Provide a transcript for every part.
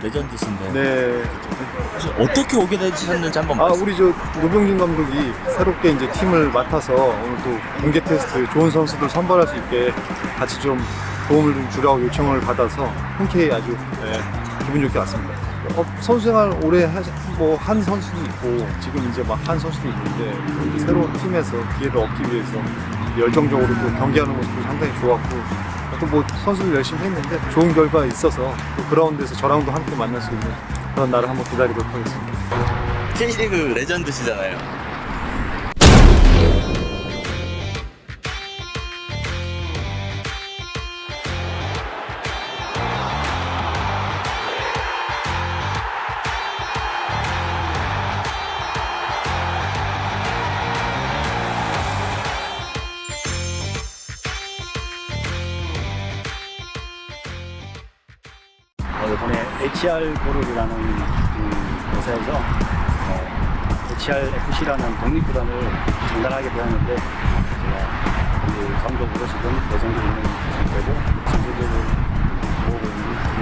2002 월드컵 레전드신데 네. 혹시 어떻게 오게 되셨는지 한번 아 말씀 우리 저 노병진 감독이 새롭게 이제 팀을 맡아서 오늘 또 공개 테스트 좋은 선수들 선발할 수 있게 같이 좀 도움을 좀 주라고 요청을 받아서 흔쾌히 아주 네, 기분 좋게 왔습니다. 어, 선수 생활 오래 뭐한 선수도 있고 지금 이제 막 한 선수도 있는데 새로운 팀에서 기회를 얻기 위해서 열정적으로 또 경기하는 모습도 상당히 좋았고 또 뭐 선수들 열심히 했는데 좋은 결과 있어서 또 그라운드에서 저랑도 함께 만날 수 있는 그런 날을 한번 기다리도록 하겠습니다. K리그 레전드시잖아요. HR 그룹이라는 음, 회사에서 어, HR FC라는 독립구단을 장단하게 되었는데 제가 이 감독으로 지금 예정돼 있는 거고 선수들을 모으고 있는.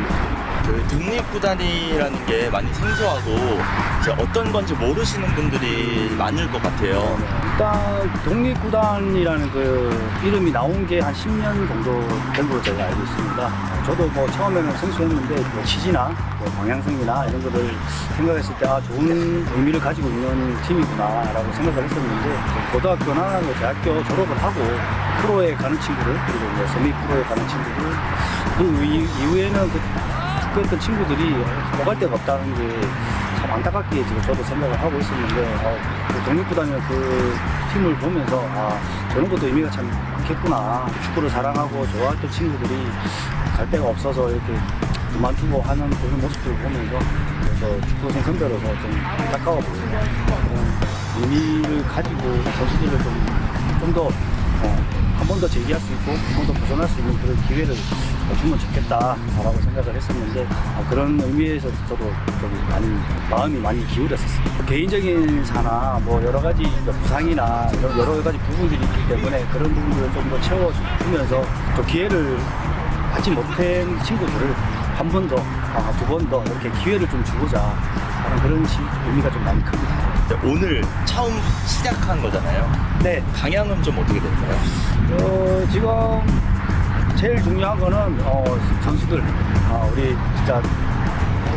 그 독립구단이라는 게 많이 생소하고 이제 어떤 건지 모르시는 분들이 많을 것 같아요. 일단 독립구단이라는 그 이름이 나온 게 한 10년 정도 된 걸로 제가 알고 있습니다. 저도 뭐 처음에는 생소했는데 뭐 취지나 뭐 방향성이나 이런 거를 생각했을 때 아, 좋은 의미를 가지고 있는 팀이구나라고 생각을 했었는데 고등학교나 뭐 대학교 졸업을 하고 프로에 가는 친구들 그리고 뭐 세미 프로에 가는 친구들 그 이- 이후에는 그 축구했던 친구들이 오갈 데가 없다는 게 참 안타깝게 지금 저도 생각을 하고 있었는데 어, 그 독립구단이나 그 팀을 보면서 아 저런 것도 의미가 참 많겠구나. 축구를 사랑하고 좋아했던 친구들이 갈 데가 없어서 이렇게 그만두고 하는 그런 모습들을 보면서 그래서 축구생 선배로서 좀 안타까워 보입니다 의미를 가지고 선수들을 좀더 한 번 더 제기할 수 있고 한 번 더 도전할 수 있는 그런 기회를 주면 좋겠다라고 생각을 했었는데 어, 그런 의미에서 저도 좀 많이 마음이 많이 기울였었어요. 개인적인 사나 뭐 여러 가지 부상이나 이런 여러 가지 부분들이 있기 때문에 그런 부분들을 좀 더 채워주면서 또 기회를 하지 못한 친구들을 한 번 더, 아, 두번 더 이렇게 기회를 좀 주고자 하는 그런 시- 의미가 좀 많이 큽니다. 오늘 처음 시작한 거잖아요. 네, 방향은 좀 어떻게 될까요? 어, 지금 제일 중요한 거는 어, 선수들, 아, 우리 진짜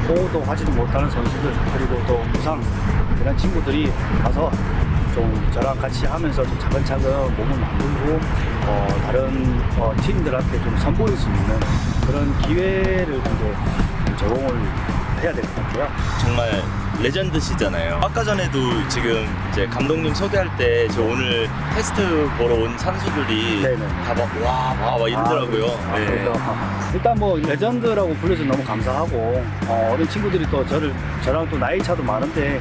보호도 하지도 못하는 선수들 그리고 또 부상 이런 친구들이 가서 좀 저랑 같이 하면서 좀 차근차근 몸을 만들고 어, 다른 어, 팀들한테 좀 선보일 수 있는 그런 기회를 이제 좀 제공을 해야 될 것 같아요. 정말 레전드시잖아요. 아까 전에도 지금 이제 감독님 소개할 때 저 오늘 테스트 보러 온 선수들이 네네. 다막와와 와 이러더라고요. 아, 네. 그래서 일단 뭐 레전드라고 불러서 너무 감사하고 어, 어린 친구들이 또 저를 저랑 또 나이 차도 많은데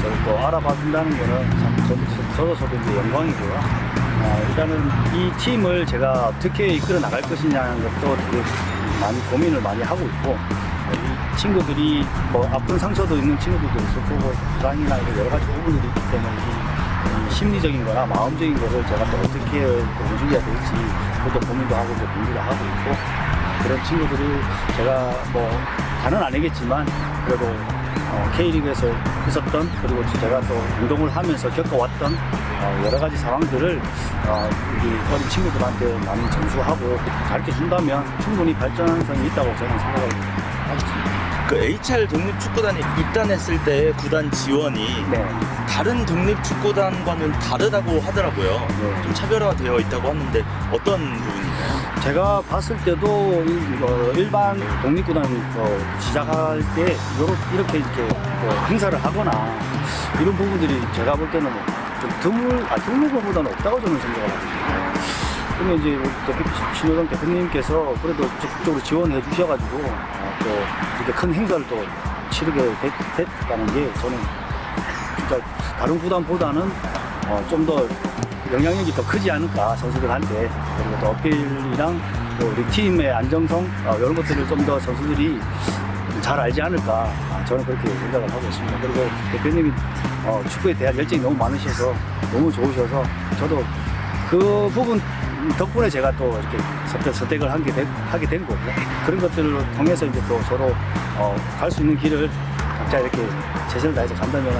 저를 또 알아봐 준다는 거는 참 저도 저도 이제 영광이고요. 어, 일단은 이 팀을 제가 어떻게 이끌어 나갈 것이냐는 것도 되게 많이 고민을 많이 하고 있고 친구들이 뭐 아픈 상처도 있는 친구들도 있을 거고 부상이나 이런 여러 가지 부분들이 있기 때문에 이 이 심리적인 거나 마음적인 거를 제가 또 어떻게 또 움직여야 될지 그것도 고민도 하고 이제 공부도 하고 있고 그런 친구들을 제가 뭐 다는 아니겠지만 그래도 어, K리그에서 있었던 그리고 제가 또 운동을 하면서 겪어왔던 어, 여러 가지 상황들을 어, 우리 어린 친구들한테 많이 전수하고 가르쳐 준다면 충분히 발전성이 있다고 저는 생각을 하고 있습니다. 그 HR 독립축구단이 입단했을 때 구단 지원이 네. 다른 독립축구단과는 다르다고 하더라고요. 네. 좀 차별화되어 있다고 하는데 어떤 부분인가요? 제가 봤을 때도 이- 어, 일반 독립구단 어, 시작할 때 요렇- 이렇게 이렇게 어, 행사를 하거나 이런 부분들이 제가 볼 때는 좀 드물, 아, 드문 것보다는 없다고 저는 생각을 하거든요. 그러면 이제 우리 대표, 신호당 대표님께서 그래도 적극적으로 지원해 주셔가지고 어, 또 이렇게 큰 행사를 또 치르게 됐, 됐다는 게 저는 진짜 다른 구단보다는 어, 좀 더 영향력이 더 크지 않을까 선수들한테 그리고 또 어필이랑 또 우리 팀의 안정성 어, 이런 것들을 좀 더 선수들이 잘 알지 않을까 아, 저는 그렇게 생각을 하고 있습니다. 그리고 대표님이 어, 축구에 대한 열정이 너무 많으셔서 너무 좋으셔서 저도 그 부분 덕분에 제가 또 이렇게 선택, 선택을 하게 된, 하게 된 거고 그런 것들을 통해서 이제 또 서로 어, 갈 수 있는 길을 각자 이렇게 최선을 다해서 간다면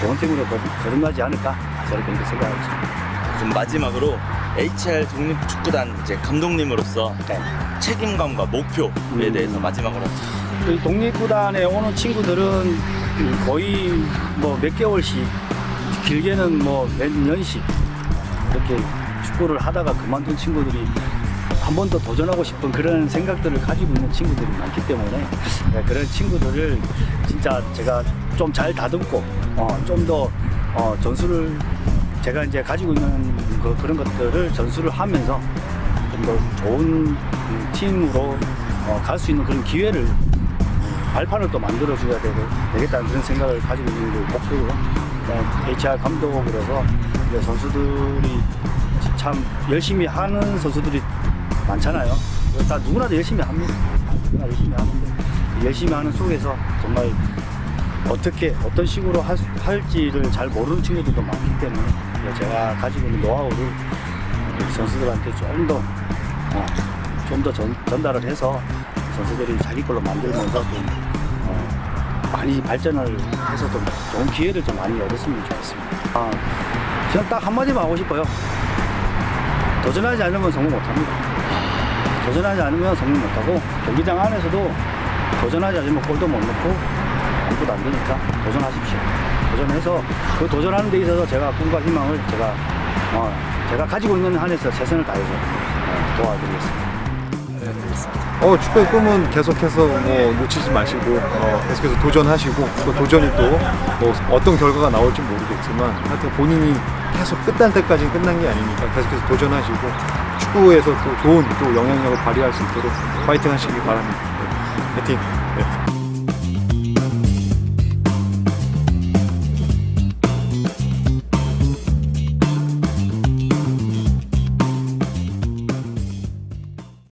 좋은 팀으로 거- 거듭나지 않을까 저는 그렇게 생각하고 있습니다. 좀 마지막으로 HR 독립축구단 이제 감독님으로서 네. 책임감과 목표에 음. 대해서 마지막으로 이 독립구단에 오는 친구들은 거의 뭐 몇 개월씩 길게는 뭐 몇 년씩 이렇게 축구를 하다가 그만둔 친구들이 한 번 더 도전하고 싶은 그런 생각들을 가지고 있는 친구들이 많기 때문에 네, 그런 친구들을 진짜 제가 좀 잘 다듬고 어, 좀더 어, 전술을 제가 이제 가지고 있는 그, 그런 것들을 전수를 하면서 좀 더 좋은 음, 팀으로 어, 갈 수 있는 그런 기회를 음, 발판을 또 만들어줘야 되고, 되겠다는 그런 생각을 가지고 있는 게 목표고요. 그다음에 HR 감독으로서 선수들이 참 열심히 하는 선수들이 많잖아요. 다 누구나 다 열심히 합니다. 누구나 열심히 하는데 열심히 하는 속에서 정말 어떻게 어떤 식으로 할, 할지를 잘 모르는 친구들도 많기 때문에 제가 가지고 있는 노하우를 선수들한테 좀더 어, 좀더 전달을 해서 선수들이 자기 걸로 만들면서 좀 어, 많이 발전을 해서 좀 좋은 기회를 좀 많이 얻었으면 좋겠습니다. 아, 저는 딱 한마디만 하고 싶어요. 도전하지 않으면 성공 못합니다. 도전하지 않으면 성공 못하고 경기장 안에서도 도전하지 않으면 골도 못 넣고 아무것도 안 되니까 도전하십시오. 도전해서 그 도전하는 데 있어서 제가 꿈과 희망을 제가 어, 제가 가지고 있는 한에서 최선을 다해서 어, 도와드리겠습니다. 어, 축구의 꿈은 계속해서 뭐 놓치지 마시고 어, 계속해서 도전하시고 또 도전이 또 뭐 어떤 결과가 나올지 모르겠지만 하여튼 본인이 계속 끝날 때까지 끝난 게 아니니까 계속해서 도전하시고 축구에서 또 좋은 또 영향력을 발휘할 수 있도록 파이팅 하시기 바랍니다. 네, 파이팅! 네.